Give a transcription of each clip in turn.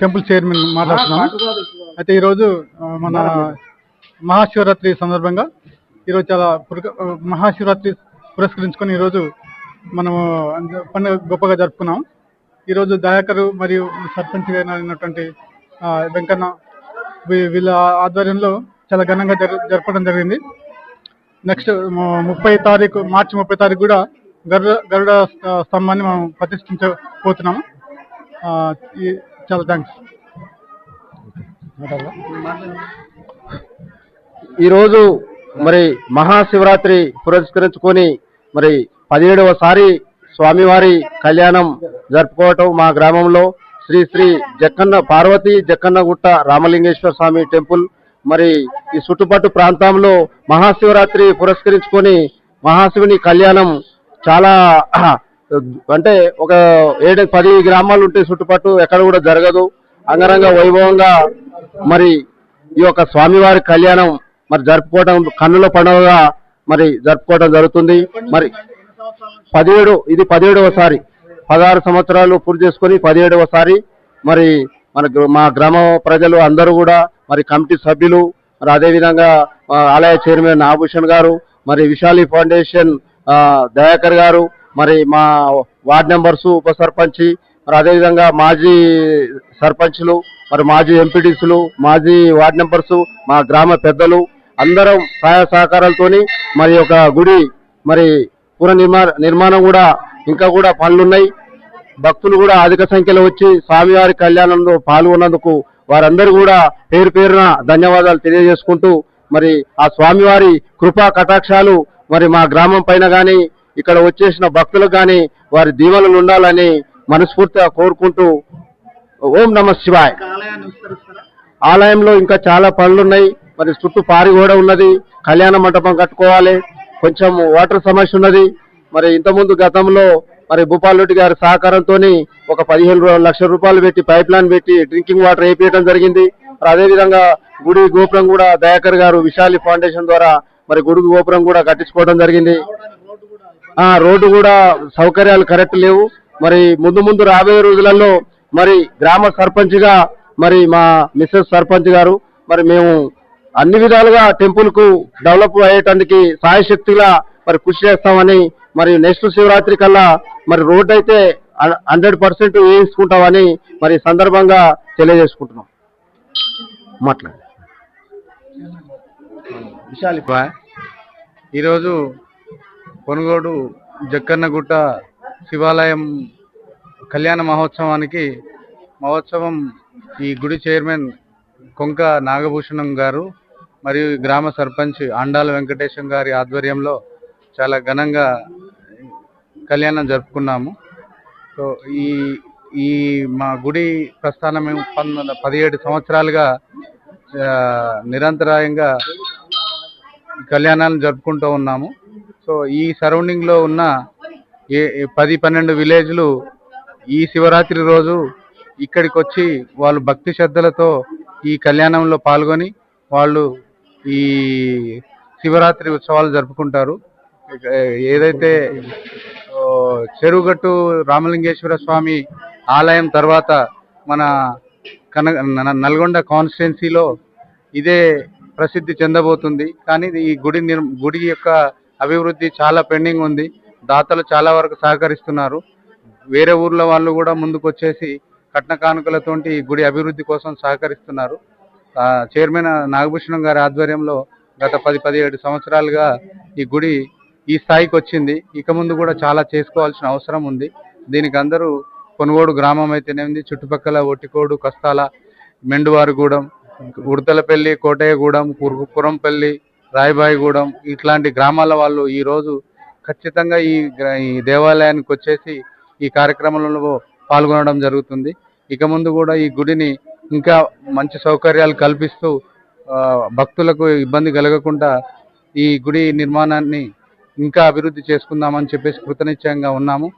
Temple chairman మాట్లాడుతున్నాం అయితే ఈరోజు మన మహాశివరాత్రి సందర్భంగా ఈరోజు చాలా మహాశివరాత్రి పురస్కరించుకొని ఈరోజు మనము పండుగ గొప్పగా జరుపుకున్నాం. ఈరోజు దయాకర్ మరియు సర్పంచ్ గారు అయినటువంటి వెంకన్న వీళ్ళ ఆధ్వర్యంలో చాలా ఘనంగా జరు జరపడం జరిగింది. నెక్స్ట్ ముప్పై తారీఖు మార్చి ముప్పై తారీఖు కూడా గరుడ గరుడ స్త- స్తంభాన్ని మనం ప్రతిష్ఠించబోతున్నాము చాలా థ్యాంక్స్ ఈరోజు మరి మహాశివరాత్రి పురస్కరించుకొని మరి పదిహేడవసారి స్వామివారి కళ్యాణం జరుపుకోవటం మా గ్రామంలో శ్రీ శ్రీ జక్కన్న పార్వతి జక్కన్నగుట్ట రామలింగేశ్వర స్వామి టెంపుల్. మరి ఈ చుట్టుపట్టు ప్రాంతంలో మహాశివరాత్రి పురస్కరించుకొని మహాశివుని కళ్యాణం చాలా అంటే ఒక ఏడు పది గ్రామాలు ఉంటే చుట్టుపట్టు ఎక్కడ కూడా జరగదు. అంగరంగ వైభవంగా మరి ఈ యొక్క స్వామివారి కళ్యాణం మరి జరుపుకోవడం కన్నుల పండుగగా మరి జరుపుకోవడం జరుగుతుంది. మరి పదిహేడు ఇది పదిహేడవసారి పదహారు సంవత్సరాలు పూర్తి చేసుకొని పదిహేడవసారి మరి మన మా గ్రామ ప్రజలు అందరూ కూడా మరి కమిటీ సభ్యులు మరి అదేవిధంగా ఆలయ చైర్మన్ ఆభూషణ్ గారు మరి విశాలి ఫౌండేషన్ దయాకర్ గారు మరి మా వార్డ్ మెంబర్స్ ఉప సర్పంచి మరి అదేవిధంగా మాజీ సర్పంచ్లు మరి మాజీ ఎంపీటీసీలు మాజీ వార్డ్ మెంబర్స్ మా గ్రామ పెద్దలు అందరం సహాయ సహకారాలతోని మరి ఒక గుడి మరి పునర్నిర్మాణ నిర్మాణం కూడా ఇంకా కూడా పనులున్నాయి. భక్తులు కూడా అధిక సంఖ్యలో వచ్చి స్వామివారి కళ్యాణంలో పాల్గొన్నందుకు వారందరూ కూడా పేరు పేరున ధన్యవాదాలు తెలియజేసుకుంటూ మరి ఆ స్వామివారి కృపా కటాక్షాలు మరి మా గ్రామం పైన కానీ ఇక్కడ వచ్చేసిన భక్తులకు కానీ వారి దీవెనలు ఉండాలని మనస్ఫూర్తిగా కోరుకుంటూ ఓం నమ శివాయ్. ఆలయంలో ఇంకా చాలా పనులున్నాయి. మరి చుట్టూ పారి కూడా ఉన్నది. కళ్యాణ మండపం కట్టుకోవాలి. కొంచెం వాటర్ సమస్య ఉన్నది. మరి ఇంతకుముందు గతంలో మరి భూపాల్ రెడ్డి గారి సహకారంతో ఒక పదిహేను లక్షల రూపాయలు పెట్టి పైప్ లైన్ పెట్టి డ్రింకింగ్ వాటర్ వేపించడం జరిగింది. మరి అదేవిధంగా గుడి గోపురం కూడా దయాకర్ గారు విశాలి ఫౌండేషన్ ద్వారా మరి గుడి గోపురం కూడా కట్టించుకోవడం జరిగింది. రోడ్డు కూడా సౌకర్యాలు కరెక్ట్ లేవు. మరి ముందు ముందు రాబోయే రోజులలో మరి గ్రామ సర్పంచ్గా మరి మా మిస్సెస్ సర్పంచ్ గారు మరి మేము అన్ని విధాలుగా టెంపుల్కు డెవలప్ అయ్యేటానికి సాయశక్తిగా మరి కృషి చేస్తామని మరి నెక్స్ట్ శివరాత్రి కల్లా మరి రోడ్ అయితే హండ్రెడ్ పర్సెంట్ వేయించుకుంటామని మరి సందర్భంగా తెలియజేసుకుంటున్నాం. మాట్లాడి. విశాలి ఈరోజు కొనుగోడు జక్కన్నగుట్ట శివాలయం కళ్యాణ మహోత్సవానికి మహోత్సవం ఈ గుడి చైర్మన్ కొంక నాగభూషణం గారు మరియు గ్రామ సర్పంచ్ అండాల వెంకటేశం గారి ఆధ్వర్యంలో చాలా ఘనంగా కళ్యాణం జరుపుకున్నాము. సో ఈ ఈ మా గుడి ప్రస్థానం మేము పంతొమ్మిది పదిహేడు సంవత్సరాలుగా నిరంతరాయంగా కళ్యాణాలను జరుపుకుంటూ ఉన్నాము. సో ఈ సరౌండింగ్లో ఉన్న ఏ పది పన్నెండు విలేజ్లు ఈ శివరాత్రి రోజు ఇక్కడికి వచ్చి వాళ్ళు భక్తి శ్రద్ధలతో ఈ కళ్యాణంలో పాల్గొని వాళ్ళు ఈ శివరాత్రి ఉత్సవాలు జరుపుకుంటారు. ఏదైతే చెరువుగట్టు రామలింగేశ్వర స్వామి ఆలయం తర్వాత మన కన న- నల్గొండ కాన్స్టిట్యున్సీలో ఇదే ప్రసిద్ధి చెందబోతుంది. కానీ ఈ గుడి గుడి యొక్క అభివృద్ధి చాలా పెండింగ్ ఉంది. దాతలు చాలా వరకు సహకరిస్తున్నారు. వేరే ఊర్ల వాళ్ళు కూడా ముందుకు వచ్చేసి కట్న కానుకలతోటి ఈ గుడి అభివృద్ధి కోసం సహకరిస్తున్నారు. చైర్మన్ నాగభూషణం గారి ఆధ్వర్యంలో గత పది పదిహేడు సంవత్సరాలుగా ఈ గుడి ఈ స్థాయికి వచ్చింది ఇక ముందు కూడా చాలా చేసుకోవాల్సిన అవసరం ఉంది. దీనికి అందరూ కొనుగోడు గ్రామం అయితేనేమింది చుట్టుపక్కల ఒట్టికోడు కస్తాల మెండువారిగూడెం ఉడతలపల్లి కోటయ్యగూడెం కురుపురంపల్లి రాయబాయిగూడెం ఇట్లాంటి గ్రామాల వాళ్ళు ఈరోజు ఖచ్చితంగా ఈ ఈ దేవాలయానికి వచ్చేసి ఈ కార్యక్రమంలో పాల్గొనడం జరుగుతుంది. ఇక ముందు కూడా ఈ గుడిని ఇంకా మంచి సౌకర్యాలు కల్పిస్తూ భక్తులకు ఇబ్బంది కలగకుండా ఈ గుడి నిర్మాణాన్ని ఇంకా అభివృద్ధి చేసుకుందామని చెప్పేసి కృతనిశ్చయంగా ఉన్నాము.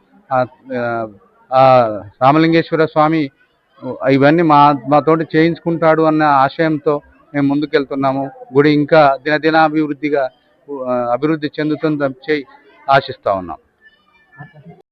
రామలింగేశ్వర స్వామి ఇవన్నీ మా మాతోటి చేయించుకుంటాడు అన్న ఆశయంతో మేము ముందుకెళ్తున్నాము. గుడి ఇంకా దినదినాభివృద్ధిగా అభివృద్ధిగా అభివృద్ధి చెందుతుందని చెప్పి ఆశిస్తా ఉన్నాం.